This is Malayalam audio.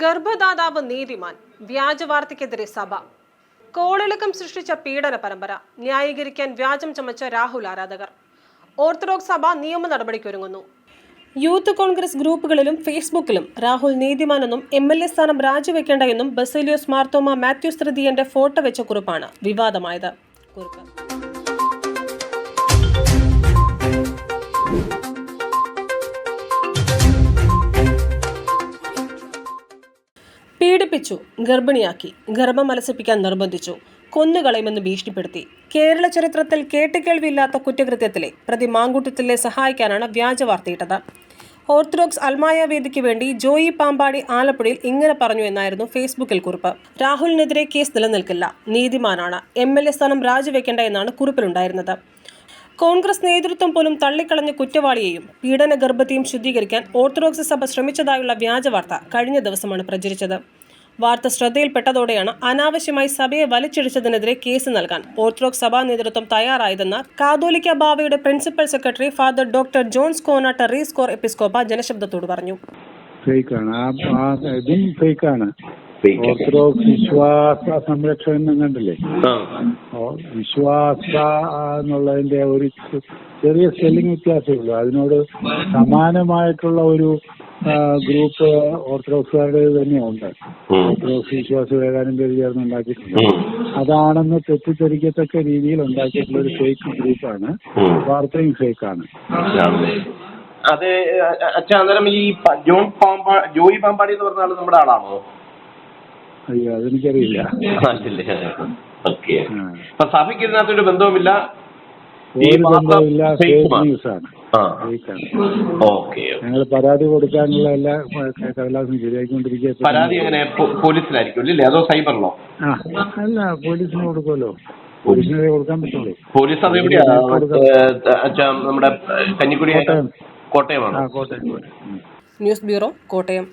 ഗർഭദാതാവ് നീതിമാൻ വ്യാജവാർത്തയ്ക്കെതിരെ സഭ. കോളിളക്കം സൃഷ്ടിച്ച പീഡന പരമ്പര ന്യായീകരിക്കാൻ വ്യാജം ചമച്ച രാഹുൽ ആരാധകർ. ഓർത്തഡോക്സ് സഭ നിയമ നടപടിക്കൊരുങ്ങുന്നു. യൂത്ത് കോൺഗ്രസ് ഗ്രൂപ്പുകളിലും ഫേസ്ബുക്കിലും രാഹുൽ നീതിമാനെന്നും എം എൽ എ സ്ഥാനം രാജിവെക്കേണ്ട എന്നും ബസേലിയോസ് മാർത്തോമ മാത്യു തൃതീയന്റെ ഫോട്ടോ വെച്ച കുറിപ്പാണ് വിവാദമായത്. കുറിപ്പ്. പീഡിപ്പിച്ചു ഗർഭിണിയാക്കി ഗർഭം അലസിപ്പിക്കാൻ നിർബന്ധിച്ചു കൊന്നുകളയുമെന്ന് ഭീഷണിപ്പെടുത്തി. കേരള ചരിത്രത്തിൽ കേട്ടുകേൾവിയില്ലാത്ത കുറ്റകൃത്യത്തിലെ പ്രതി മാങ്കൂട്ടത്തിലെ സഹായിക്കാനാണ് വ്യാജ വാർത്തയിട്ടത് ഓർത്തഡോക്സ് അൽമായ വേദിക്ക് വേണ്ടി ജോയി പാമ്പാടി ആലപ്പുഴയിൽ ഇങ്ങനെ പറഞ്ഞു എന്നായിരുന്നു ഫേസ്ബുക്കിൽ കുറിപ്പ്. രാഹുലിനെതിരെ കേസ് നിലനിൽക്കില്ല. നീതിമാനാണ്. എം എൽ എ സ്ഥാനം രാജിവെക്കേണ്ട എന്നാണ് കുറിപ്പിലുണ്ടായിരുന്നത്. കോൺഗ്രസ് നേതൃത്വം പോലും തള്ളിക്കളഞ്ഞ കുറ്റവാളിയെയും പീഡന ഗർഭത്തെയും ശുദ്ധീകരിക്കാൻ ഓർത്തഡോക്സ് സഭ ശ്രമിച്ചതായുള്ള വ്യാജ വാർത്ത കഴിഞ്ഞ ദിവസമാണ് പ്രചരിച്ചത്. വാർത്ത ശ്രദ്ധയിൽപ്പെട്ടതോടെയാണ് അനാവശ്യമായി സഭയെ വലിച്ചിടിച്ചതിനെതിരെ കേസ് നൽകാൻ ഓർത്തഡോക്സ് സഭാ നേതൃത്വം തയ്യാറായതെന്ന് കാതോലിക്ക ബാവയുടെ principal secretary father doctor Johns Konat റീസ്കോർ എപ്പിസ്കോപ്പ ജനശബ്ദത്തോട് പറഞ്ഞു. ഓർത്തഡോക്സ് വിശ്വാസ സംരക്ഷകൻ കണ്ടില്ലേ? ഓ, വിശ്വാസ എന്നുള്ളതിന്റെ ഒരു ചെറിയ സ്പെല്ലിംഗ് വ്യത്യാസമേ ഉള്ളൂ. അതിനോട് സമാനമായിട്ടുള്ള ഒരു ഗ്രൂപ്പ് ഓർത്തഡോക്സുകാരുടെ തന്നെയുണ്ട്. ഓർത്തഡോക്സ് വിശ്വാസ ഏതാനും പേര് ചേർന്ന് ഉണ്ടാക്കിയിട്ടുണ്ട്. അതാണെന്ന് തെറ്റിദ്ധരിക്കത്തക്ക രീതിയിൽ ഉണ്ടാക്കിയിട്ടുള്ള ഒരു ഫേക്ക് ഗ്രൂപ്പാണ് വാർത്തയും ഫേക്കാണ് അത് അച്ഛാന്തരം ഈ ജോൺ പാമ്പാ ജോയി പാമ്പാടി എന്ന് പറഞ്ഞ ആൾ നമ്മുടെ ആളാണോ? അയ്യോ അതെനിക്കറിയില്ല. ഓക്കെ. അപ്പൊ സഭയ്ക്ക് ഇതിനകത്തൊരു ബന്ധവുമില്ല ഈ മാത്രം ഓക്കെ ഞങ്ങൾ പരാതി കൊടുക്കാനുള്ള എല്ലാ കടലാസും ശരിയാക്കിക്കൊണ്ടിരിക്കുക പരാതി അങ്ങനെ പോലീസിലായിരിക്കും അല്ലേ? അതോ സൈബറിലോ? അല്ല പോലീസിന് കൊടുക്കുമല്ലോ. പോലീസിനെ കൊടുക്കാൻ പറ്റുള്ളൂ പോലീസ് അത് എവിടെയാ? കൊടുക്കാം. ഏ, അച്ഛാ നമ്മുടെ കഞ്ഞിക്കുടി കോട്ടയം. കോട്ടയമാണ്? Kottayam Kottayam. News bureau Kottayam.